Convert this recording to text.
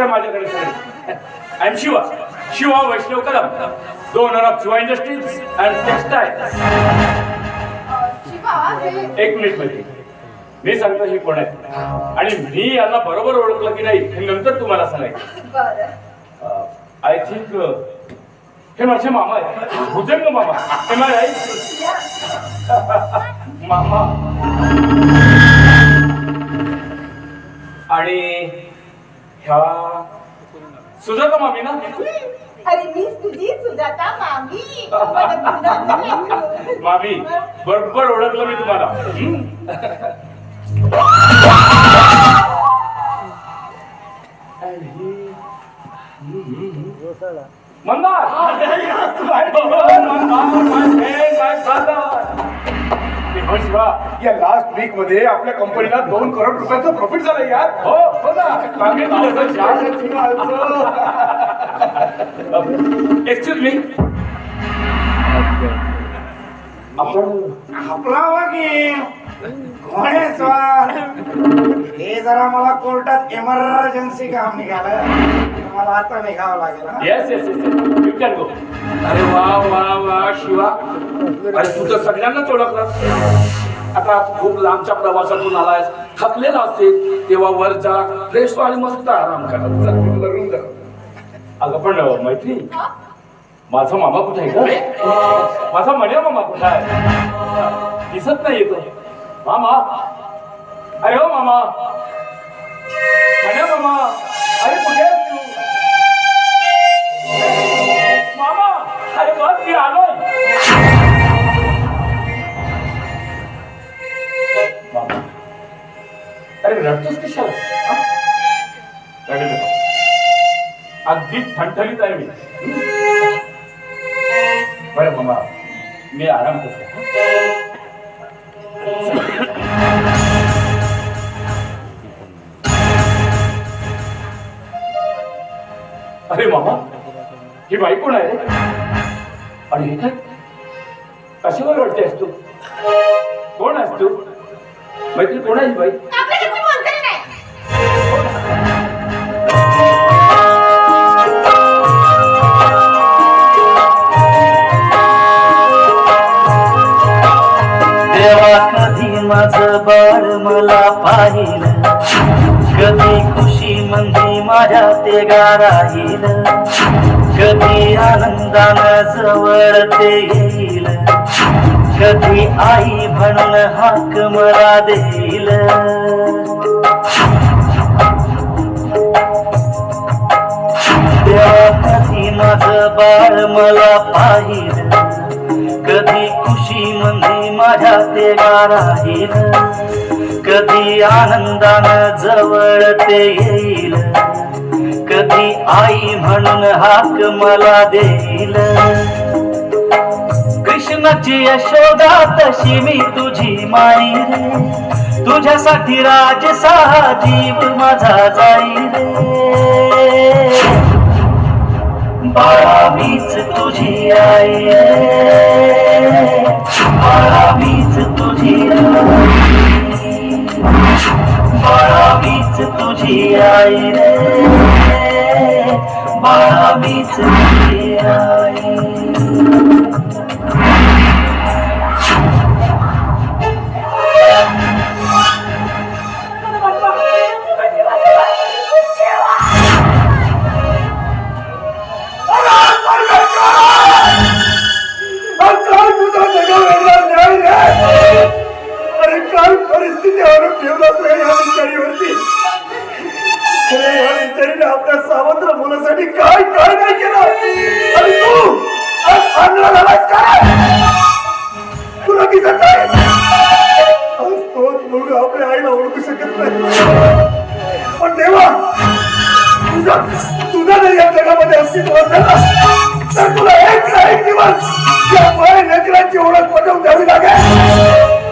I am Shiva Shiva Vaishnav Kadam the owner of Shiva industries and textile Shiva एक मिनिटमध्ये मी सांगतो हे कोण आहे. आणि मी यांना बरोबर ओळखलं की नाही हे नंतर तुम्हाला सांगायचं. आय थिंक हे माझे मामा आहेत. भुजंग मामा. हे माझे आई मामा. आणि सुजाता मामी ना? अरे मी तुझी सुजाता मामी. मामी बरोबर ओळखलं मी तुम्हाला. हं? मंदार शिवा या लास्ट वीकमध्ये आपल्या कंपनीला दोन करोड रुपयाचं प्रॉफिट झालं यार. हो हो ना. एक्सक्यूज मी आपण आपला वागी हे जरा मला कोर्टात इमर्जन्सी काम निघालं. मला आता निघावं लागेल हं? Yes yes yes you can go अरे वा वा वा शिवा. अरे तू तर सगळ्यांनाच ओळखलं आता खूप लांबच्या प्रवासातून आलायस. थकलेला असेल तेव्हा वर जा. फ्रेश आणि मस्त आराम करा. अगं पण मैत्री. हा? माझा मामा कुठे आहे का माझा मण्या मामा कुठे आहे? दिसत नाही येतो मामा. अरे हो मामा. मण्या मामा. अरे कुठे तू? मामा अरे बस मी आलोय. मामा. अरे रडतोस कशाला? अगदी ठणठणीत आहे मी. बरं मामा. मी आराम करतो. ही बाई कोण आहे रे? आणि काय कशावर वाटतेस तू? कोण आहेस तू? मैत्री कोण आहे ही बाई देवा कधी माझ बाळ मला पाहिलं? कधी खुशी मंदी माझ्या ते राहील कधी आनंदानं जवळ ते येईल? कधी आई म्हणून हाक मला देईल? कधी माझ बाळ मला पाहिलं? कधी खुशी म्हणजे माझ्या ते राहील? कधी आनंदानं जवळ ते येईल? कधी आई म्हणून हाक मला देईल. कृष्णाची यशोदा तशी मी तुझी माई रे. तुझ्यासाठी राजसा जीव माझा जाई रे. बाळा मीच तुझी आई बाळा मीच तुझी आई बाळा मीच तुझी आई रे बाळा मीच चांगला झालास का तुला दिसत नाही. आपल्या आईला ओळखू शकत नाही. पण देवा तुझा तुझा जर या जगामध्ये अस्तित्व असेल तर तुला एक ना एक दिवस या माय नजरांची ओळख पटवून द्यावी लागेल.